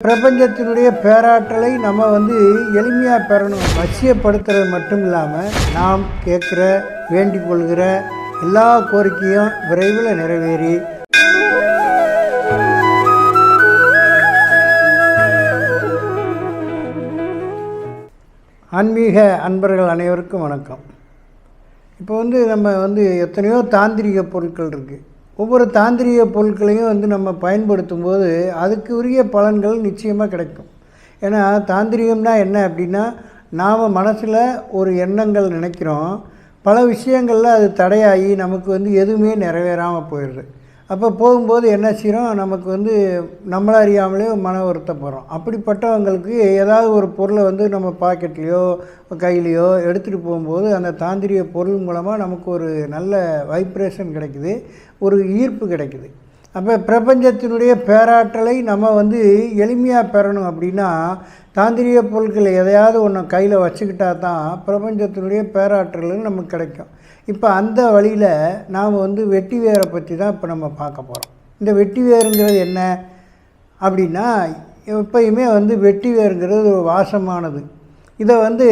பிரபஞ்சத்தினுடைய பேராற்றலை நம்ம வந்து எளிமையாக பெறணும் வசியப்படுத்துறது மட்டும் இல்லாமல் நாம் கேட்குற வேண்டிக் கொள்கிற எல்லா கோரிக்கையும் விரைவில் நிறைவேறி ஆன்மீக அன்பர்கள் அனைவருக்கும் வணக்கம். இப்போ வந்து நம்ம வந்து எத்தனையோ தாந்திரிக பொருட்கள் இருக்குது ஒவ்வொரு தாந்திரிக பொருட்களையும் வந்து நம்ம பயன்படுத்தும் போது அதுக்கு உரிய பலன்கள் நிச்சயமாக கிடைக்கும். ஏன்னா தாந்திரிகம்னா என்ன அப்படின்னா நாம் மனசில் ஒரு எண்ணங்கள் நினைக்கிறோம். பல விஷயங்களில் அது தடையாகி நமக்கு வந்து எதுவுமே நிறைவேறாமல் போயிடுது. அப்போ போகும்போது என்ன செய்கிறோம் நமக்கு வந்து நம்மளை அறியாமலே மன வருத்தப்படுறோம். அப்படிப்பட்டவங்களுக்கு ஏதாவது ஒரு பொருளை வந்து நம்ம பாக்கெட்லேயோ கையிலையோ எடுத்துகிட்டு போகும்போது அந்த தாந்திரிய பொருள் மூலமாக நமக்கு ஒரு நல்ல வைப்ரேஷன் கிடைக்குது ஒரு ஈர்ப்பு கிடைக்குது. அப்போ பிரபஞ்சத்தினுடைய பேராற்றலை நம்ம வந்து எளிமையாக பெறணும் அப்படின்னா தாந்திரிய பொருட்கள் எதையாவது ஒன்று கையில் வச்சுக்கிட்டா தான் பிரபஞ்சத்தினுடைய பேராற்றல் நமக்கு கிடைக்கும். இப்போ அந்த வழியில் நாம் வந்து வெட்டி வேரை பற்றி தான் இப்போ நம்ம பார்க்க போகிறோம் இந்த வெட்டி வேருங்கிறது என்ன? அப்படின்னா எப்பயுமே வந்து வெட்டி வேருங்கிறது ஒரு வாசமானது. இதை வந்து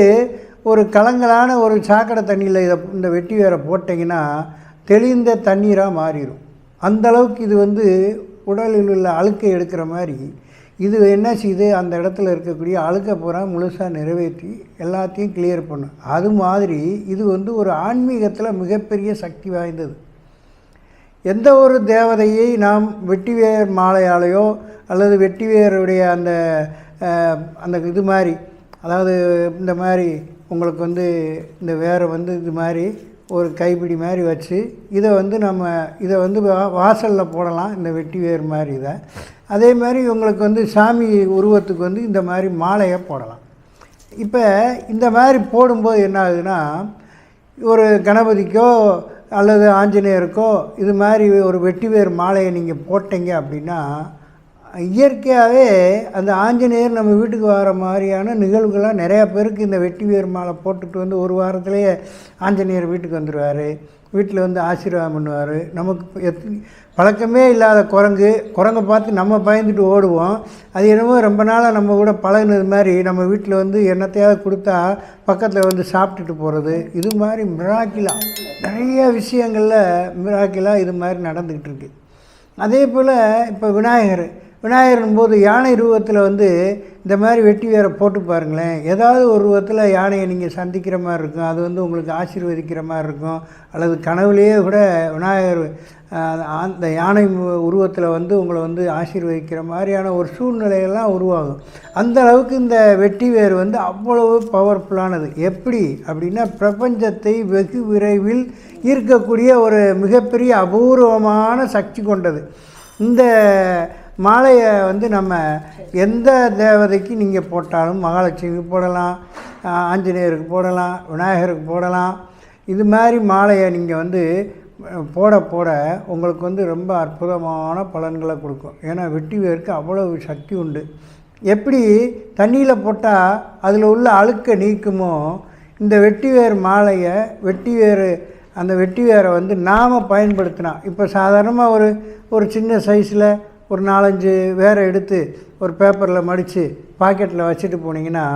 ஒரு கலங்கலான ஒரு சாக்கடை தண்ணியில் இதை இந்த வெட்டி வேரை போட்டிங்கன்னா தெளிந்த தண்ணீராக மாறிடும் அந்த அளவுக்கு இது வந்து உடலில் உள்ள அழுக்கை எடுக்கிற மாதிரி இது என்ன செய்யுது அந்த இடத்துல இருக்கக்கூடிய அழுக்க பூரா முழுசாக நிறைவேற்றி எல்லாத்தையும் கிளியர் பண்ணும் அது மாதிரி இது வந்து ஒரு ஆன்மீகத்தில் மிகப்பெரிய சக்தி வாய்ந்தது. எந்த ஒரு தேவதையை நாம் வெட்டிவேர் மாலையாலேயோ அல்லது வெட்டிவேருடைய அந்த அந்த இது மாதிரி அதாவது இந்த மாதிரி உங்களுக்கு வந்து இந்த வேரை வந்து இது மாதிரி ஒரு கைப்பிடி மாதிரி வச்சு இதை வந்து நம்ம இதை வந்து வா- வாசலில் போடலாம் இந்த வெட்டி வேர் மாதிரி இதை. அதே மாதிரி இவங்களுக்கு வந்து சாமி உருவத்துக்கு வந்து இந்த மாதிரி மாலையை போடலாம். இப்போ இந்த மாதிரி போடும்போது என்ன ஆகுதுன்னா ஒரு கணபதிக்கோ அல்லது ஆஞ்சநேயருக்கோ இது மாதிரி ஒரு வெட்டிவேர் மாலையை நீங்கள் போட்டீங்க அப்படின்னா இயற்கையாகவே அந்த ஆஞ்சநேயர் நம்ம வீட்டுக்கு வர மாதிரியான நிகழ்வுகள்லாம் நிறையா பேருக்கு இந்த வெட்டிவேர் மாலை போட்டுட்டு வந்து ஒரு வாரத்துலேயே ஆஞ்சநேயர் வீட்டுக்கு வந்துடுவார் வீட்டில் வந்து ஆசீர்வாதம் பண்ணுவார். நமக்கு எத் பழக்கமே இல்லாத குரங்கு குரங்கை பார்த்து நம்ம பயந்துட்டு ஓடுவோம். அது என்னமோ ரொம்ப நாளாக நம்ம கூட பழகுனது மாதிரி நம்ம வீட்டில் வந்து என்னத்தையாவது கொடுத்தா பக்கத்தில் வந்து சாப்பிட்டுட்டு போகிறது இது மாதிரி மிராக்கிலாம் நிறைய விஷயங்களில் மிராக்கிலா இது மாதிரி நடந்துக்கிட்டு இருக்குது அதே போல் இப்போ விநாயகர் விநாயகரும் போது யானை ரூபத்தில் வந்து இந்த மாதிரி வெட்டி வேற போட்டு பாருங்களேன். ஏதாவது ஒரு ரூபத்தில் யானையை நீங்கள் சந்திக்கிற மாதிரி இருக்கும். அது வந்து உங்களுக்கு ஆசீர்வதிக்கிற மாதிரி இருக்கும். அல்லது கனவுலேயே கூட விநாயகர் அந்த யானை உருவத்தில் வந்து உங்களை வந்து ஆசீர்வதிக்கிற மாதிரியான ஒரு சூழ்நிலையெல்லாம் உருவாகும். அந்த அளவுக்கு இந்த வெட்டி வேர் வந்து அவ்வளவு பவர்ஃபுல்லானது எப்படி? அப்படின்னா பிரபஞ்சத்தை வெகு விரைவில் ஈர்க்கக்கூடிய ஒரு மிகப்பெரிய அபூர்வமான சக்தி கொண்டது. இந்த மாலையை வந்து நம்ம எந்த தேவதைக்கு நீங்கள் போட்டாலும் மகாலட்சுமிக்கு போடலாம் ஆஞ்சநேயருக்கு போடலாம் விநாயகருக்கு போடலாம் இது மாதிரி மாலையை நீங்கள் வந்து போட போட உங்களுக்கு வந்து ரொம்ப அற்புதமான பலன்களை கொடுக்கும். ஏன்னா வெட்டி வேருக்கு அவ்வளவு சக்தி உண்டு. எப்படி தண்ணியில் போட்டால் அதில் உள்ள அழுக்கை நீக்குமோ இந்த வெட்டி வேர் மாலையை வெட்டி வேர் அந்த வெட்டி வேரை வந்து நாம் பயன்படுத்தினா இப்போ சாதாரணமாக ஒரு ஒரு சின்ன சைஸில் ஒரு நாலஞ்சு வேரை எடுத்து ஒரு பேப்பரில் மடித்து பாக்கெட்டில் வச்சுட்டு போனீங்கன்னா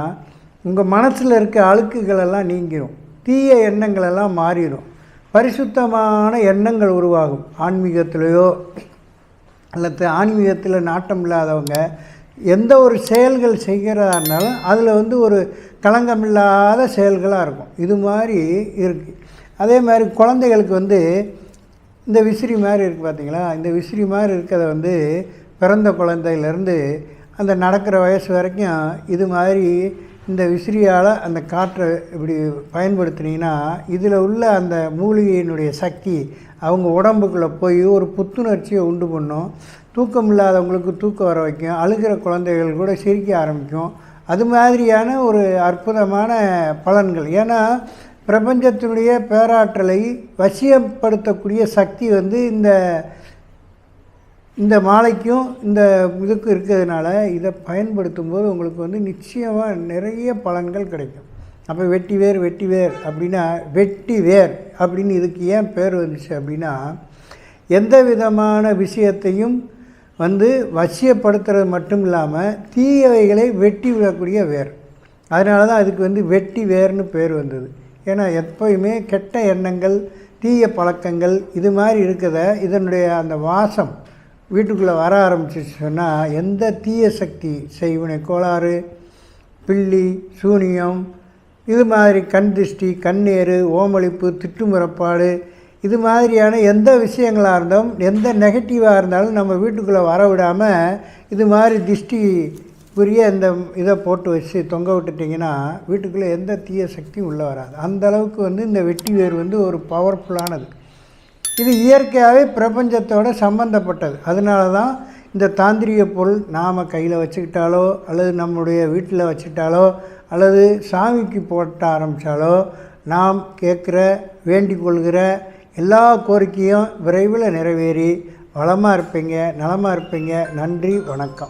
உங்கள் மனசில் இருக்க அழுக்குகளெல்லாம் நீங்கிடும் நீங்கிரும். தீய எண்ணங்களெல்லாம் மாறிடும் பரிசுத்தமான எண்ணங்கள் உருவாகும். ஆன்மீகத்திலேயோ அல்லது ஆன்மீகத்தில் நாட்டம் இல்லாதவங்க எந்த ஒரு செயல்கள் செய்கிறதா இருந்தாலும் அதில் வந்து ஒரு களங்கமில்லாத செயல்களாக இருக்கும். இது மாதிரி இருக்குது அதே மாதிரி குழந்தைகளுக்கு வந்து இந்த விசிறி மாதிரி இருக்குது பார்த்தீங்களா? இந்த விசிறி மாதிரி இருக்கிறத வந்து பிறந்த குழந்தையிலேருந்து அந்த நடக்கிற வயசு வரைக்கும் இது மாதிரி இந்த விசிறியால் அந்த காற்றை இப்படி பயன்படுத்தினீங்கன்னா இதில் உள்ள அந்த மூலிகையினுடைய சக்தி அவங்க உடம்புக்குள்ளே போய் ஒரு புத்துணர்ச்சியை உண்டு பண்ணும். தூக்கம் இல்லாதவங்களுக்கு தூக்கம் வர வைக்கும். அழுகிற குழந்தைகள் கூட சிரிக்க ஆரம்பிக்கும். அது மாதிரியான ஒரு அற்புதமான பலன்கள். ஏன்னா பிரபஞ்சத்தினுடைய பேராற்றலை வசியப்படுத்தக்கூடிய சக்தி வந்து இந்த இந்த மாலைக்கும் இந்த இதுக்கும் இருக்கிறதுனால இதை பயன்படுத்தும் போது உங்களுக்கு வந்து நிச்சயமாக நிறைய பலன்கள் கிடைக்கும். அப்போ வெட்டி வேர் வெட்டி வேர் அப்படின்னா வெட்டி வேர் அப்படின்னு இதுக்கு ஏன் பேர் வந்துச்சு அப்படின்னா எந்த விதமான விஷயத்தையும் வந்து வசியப்படுத்துறது மட்டும் இல்லாமல் தீயவைகளை வெட்டி விடக்கூடிய வேர். அதனால தான் அதுக்கு வந்து வெட்டி வேர்னு பேர் வந்தது. ஏன்னா எப்போயுமே கெட்ட எண்ணங்கள் தீய பழக்கங்கள் இது மாதிரி இருக்கிறத இதனுடைய அந்த வாசம் வீட்டுக்குள்ளே வர ஆரம்பிச்சிச்சு சொன்னால் எந்த தீய சக்தி செய்வினை கோளாறு பில்லி சூனியம் இது மாதிரி கண் திருஷ்டி கண்ணேறு ஓமளிப்பு திட்டுமுறப்பாடு இது மாதிரியான எந்த விஷயங்களாக இருந்தாலும் எந்த நெகட்டிவாக இருந்தாலும் நம்ம வீட்டுக்குள்ளே வர விடாமல் இது மாதிரி பெரிய இந்த இதை போட்டு வச்சு தொங்க விட்டுட்டிங்கன்னா வீட்டுக்குள்ளே எந்த தீய சக்தியும் உள்ளே வராது. அந்த அளவுக்கு வந்து இந்த வெட்டி வேர் வந்து ஒரு பவர்ஃபுல்லானது இது இயற்கையாகவே பிரபஞ்சத்தோட சம்பந்தப்பட்டது. அதனால தான் இந்த தாந்திரிக பொருள் நாம் கையில் வச்சுக்கிட்டாலோ அல்லது நம்முடைய வீட்டில் வச்சுக்கிட்டாலோ அல்லது சாமிக்கு போட்ட ஆரம்பித்தாலோ நாம் கேட்குற வேண்டிக் கொள்கிற எல்லா கோரிக்கையும் விரைவில் நிறைவேறி வளமாக இருப்பீங்க நலமாக இருப்பீங்க. நன்றி வணக்கம்.